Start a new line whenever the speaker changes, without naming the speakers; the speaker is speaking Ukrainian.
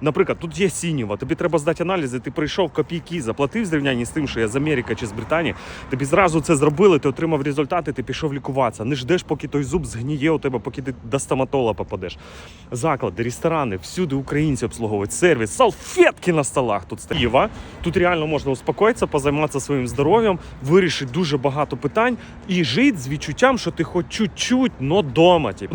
наприклад, тут є сінєва, тобі треба здати аналізи, ти прийшов копійки, заплатив зрівнянні з тим, що я з Америки чи з Британії. Тобі зразу це зробили, ти отримав результати, ти пішов лікуватися. Не ждеш, поки той зуб згніє у тебе, поки ти до стоматолога попадеш. Заклади, ресторани, всюди українці обслуговують сервіс, салфетки на столах тут. Києва. Тут реально можна успокоїтися, позайматися своїм здоров'ям, вирішити дуже багато питань і жити з відчуттям, що ти хоч чуть-чуть, но дома. Типу.